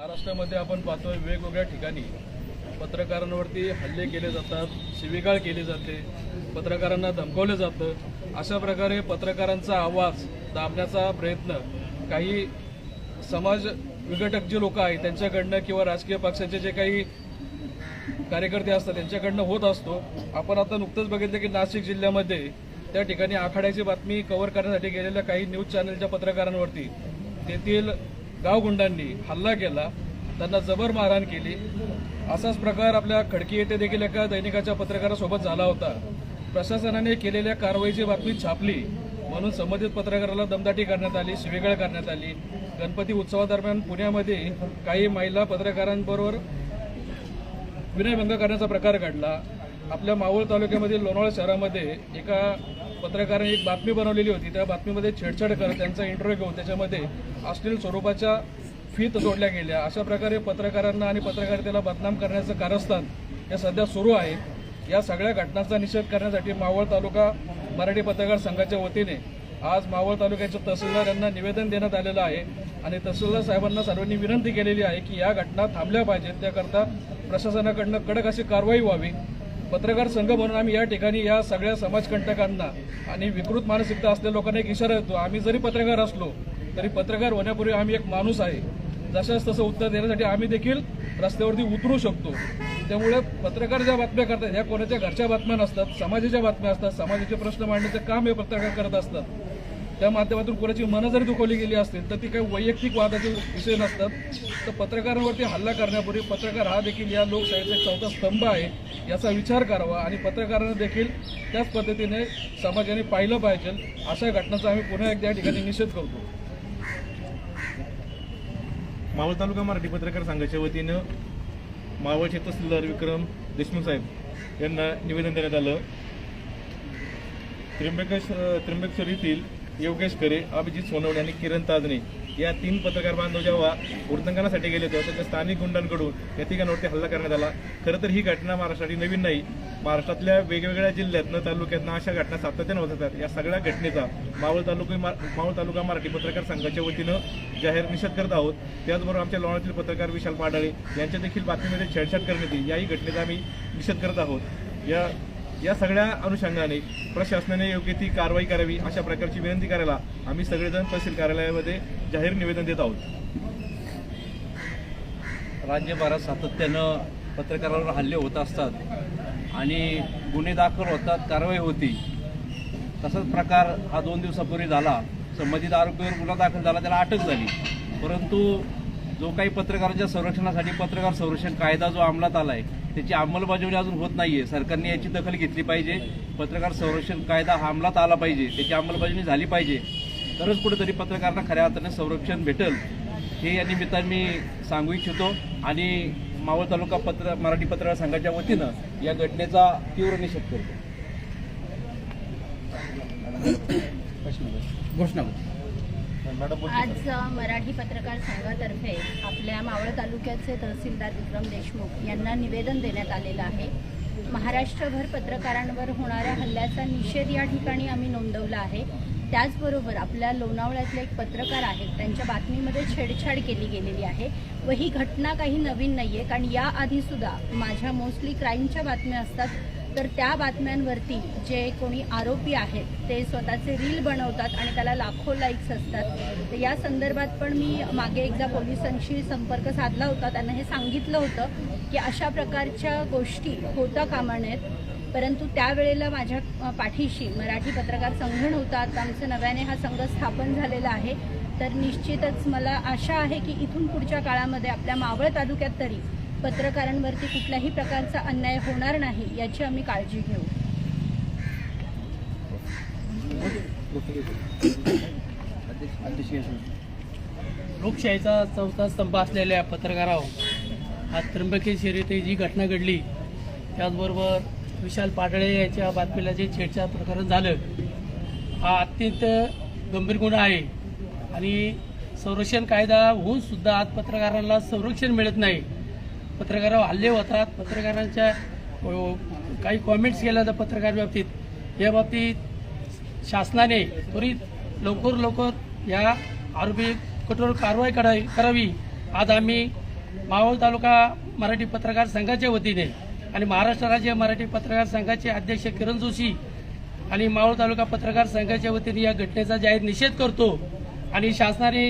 महाराष्ट्रामध्ये आपण पाहतोय वेगवेगळ्या ठिकाणी पत्रकारांवरती हल्ले केले जातात शिवीगाळ केली जाते पत्रकारांना धमकवलं जातं. अशा प्रकारे पत्रकारांचा आवाज दाबण्याचा प्रयत्न काही समाज विघटक जे लोक आहेत त्यांच्याकडनं किंवा राजकीय पक्षाचे जे काही कार्यकर्ते असतात त्यांच्याकडनं होत असतो. आपण आता नुकतंच बघितलं की नाशिक जिल्ह्यामध्ये त्या ठिकाणी आखाड्याची बातमी कव्हर करण्यासाठी गेलेल्या काही न्यूज चॅनलच्या पत्रकारांवरती तेथील गावगुंडांनी हल्ला केला त्यांना जबर मारहाण केली. असाच प्रकार आपल्या खडकी येथे देखील एका दैनिकाच्या पत्रकारासोबत झाला होता. प्रशासनाने केलेल्या कारवाईची बातमी छापली. म्हणून संबंधित पत्रकाराला दमदाटी करण्यात आली शिवेगाळ करण्यात आली. गणपती उत्सवादरम्यान पुण्यामध्ये काही महिला पत्रकारांबरोबर विनयभंग करण्याचा प्रकार घडला. आपल्या मावळ तालुक्यामधील लोणावळा शहरामध्ये एका पत्रकाराने एक बातमी बनवलेली होती. त्या बातमीमध्ये छेडछाड करत त्यांचा इंटरव्ह्यू घेऊन त्याच्यामध्ये अश्लील स्वरूपाच्या फीत जोडल्या गेल्या. अशा प्रकारे पत्रकारांना आणि पत्रकारितेला बदनाम करण्याचं कारस्थान हे सध्या सुरू आहे. या सगळ्या घटनांचा निषेध करण्यासाठी मावळ तालुका मराठी पत्रकार संघाच्या वतीने आज मावळ तालुक्याचे तहसीलदार यांना निवेदन देण्यात आलेलं आहे आणि तहसीलदार साहेबांना सर्वांनी विनंती केलेली आहे की या घटना थांबल्या पाहिजेत. त्याकरता प्रशासनाकडनं कडक अशी कारवाई व्हावी. पत्रकार संघ म्हणून आम्ही या ठिकाणी या सगळ्या समाजकंटकांना आणि विकृत मानसिकता असलेल्या लोकांना एक इशारा देतो. आम्ही जरी पत्रकार असलो तरी पत्रकार होण्यापूर्वी आम्ही एक माणूस आहे. जशाच तसं उत्तर देण्यासाठी आम्ही देखील रस्त्यावरती उतरू शकतो. त्यामुळे पत्रकार ज्या बातम्या करतात ह्या कोणाच्या घरच्या बातम्या नसतात समाजाच्या बातम्या असतात समाजाचे प्रश्न मांडण्याचं काम हे पत्रकार करत असतात. त्या माध्यमातून कोणाची मनं जरी दुखवली गेली असतील तर ती काही वैयक्तिक वादाचे विषय नसतात. तर पत्रकारांवरती हल्ला करण्यापूर्वी पत्रकार हा देखील या लोकशाहीचा एक चौथा स्तंभ आहे. याचा विचार करावा आणि पत्रकारांना देखील त्याच पद्धतीने समाजाने पाहिलं पाहिजे अशा घटनाचा आम्ही पुन्हा एकदा या ठिकाणी निषेध करतो. मावळ तालुका मराठी पत्रकार संघाच्या वतीनं मावळचे तहसीलदार विक्रम देशमुख साहेब यांना निवेदन देण्यात आलं. त्र्यंबकेश त्र्यंबकेश्वर येथील योगेश करे अभिजित सोनवणे आणि किरण ताजणे या तीन पत्रकार बांधव जेव्हा उर्दंकनासाठी गेले होते त्याच्या स्थानिक गुंडांकडून या ठिकाणावरती हल्ला करण्यात आला. खरं तर ही घटना महाराष्ट्रासाठी नवीन नाही. महाराष्ट्रातल्या वेगवेगळ्या जिल्ह्यातनं तालुक्यातनं अशा घटना सातत्यानं होत असतात. या सगळ्या घटनेचा मावळ तालुका मावळ तालुका मराठी पत्रकार संघाच्या वतीनं जाहीर निषेध करत आहोत. त्याचबरोबर आमच्या लोणातील पत्रकार विशाल पाडाळे यांच्या देखील बातमीमध्ये छेडछाड करण्यात येईल. याही घटनेचा आम्ही निषेध करत आहोत. या या सगळ्या अनुषंगाने प्रशासनाने योग्य ती कारवाई करावी अशा प्रकारची विनंती करायला आम्ही सगळेजण तहसील कार्यालयामध्ये जाहीर निवेदन देत आहोत. राज्यभरात सातत्यानं पत्रकारांवर हल्ले होत असतात आणि गुन्हे दाखल होतात कारवाई होती. तसाच प्रकार हा दोन दिवसापूर्वी झाला. संबंधित आरोपीवर गुन्हा दाखल झाला त्याला अटक झाली. परंतु जो काही पत्रकारांच्या संरक्षणासाठी पत्रकार संरक्षण कायदा जो अंमलात आला आहे त्याची अंमलबजावणी अजून होत नाहीये. सरकारने याची दखल घेतली पाहिजे. पत्रकार संरक्षण कायदा हा अंमलात आला पाहिजे. त्याची अंमलबजावणी झाली पाहिजे. तरच कुठेतरी पत्रकारांना खऱ्या अर्थाने संरक्षण भेटेल हे या निमित्ताने मी सांगू इच्छितो. आणि मावळ तालुका पत्र मराठी पत्रकार संघाच्या वतीनं या घटनेचा तीव्र निषेध करतो. घोषणा आज मराठी पत्रकार संघातर्फे आपल्या मावळ तालुक्याचे तहसीलदार विक्रम देशमुख यांना निवेदन देण्यात आलेलं आहे. महाराष्ट्रभर पत्रकारांवर होणाऱ्या हल्ल्याचा निषेध या ठिकाणी आम्ही नोंदवला आहे. त्याचबरोबर आपल्या लोणावळ्यातले एक पत्रकार आहेत त्यांच्या बातमीमध्ये छेडछाड केली गेलेली आहे व ही घटना काही नवीन नाही आहे कारण याआधी सुद्धा माझ्या मोस्टली क्राईमच्या बातम्या असतात तर त्या बातम्यांवरती जे कोणी आरोपी आहेत ते स्वतःचे रील बनवतात आणि त्याला लाखो लाईक्स असतात. तर या संदर्भात पण मी मागे एकदा पोलिसांशी संपर्क साधला होता. त्यांना हे सांगितलं होतं की अशा प्रकारच्या गोष्टी होता कामा नयेत. परंतु त्यावेळेला माझ्या पाठीशी मराठी पत्रकार संघ नव्हता. आता आमचं नव्याने हा संघ स्थापन झालेला आहे. तर निश्चितच मला आशा आहे की इथून पुढच्या काळामध्ये आपल्या मावळ तालुक्यात तरी पत्रकारांवरती कुठल्याही प्रकारचा अन्याय होणार नाही याची आम्ही काळजी घेऊ. लोकशाहीचा चौथा स्तंभ असलेल्या पत्रकारावर आज त्र्यंबकेश्वर येथे जी घटना घडली त्याचबरोबर विशाल पाटळे याच्या बातमीला जे छेडछाड प्रकरण झालं हा अत्यंत गंभीर गुन्हा आहे. आणि संरक्षण कायदा होऊन सुद्धा आज पत्रकारांना संरक्षण मिळत नाही. पत्रकारावर हल्ले होतात. पत्रकारांच्या काही कॉमेंट्स केल्या जातात पत्रकार बाबतीत. या बाबतीत शासनाने त्वरित लवकर लवकर या आरोपी कठोर कारवाई करावी करावी. आज आम्ही मावळ तालुका मराठी पत्रकार संघाच्या वतीने आणि महाराष्ट्र राज्य मराठी पत्रकार संघाचे अध्यक्ष किरण जोशी आणि मावळ तालुका पत्रकार संघाच्या वतीने या घटनेचा जाहीर निषेध करतो आणि शासनाने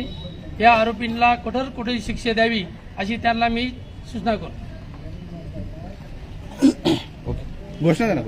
या आरोपींना कठोर कठोर शिक्षा द्यावी अशी त्यांना मी सूचना करतो घोषणा द्या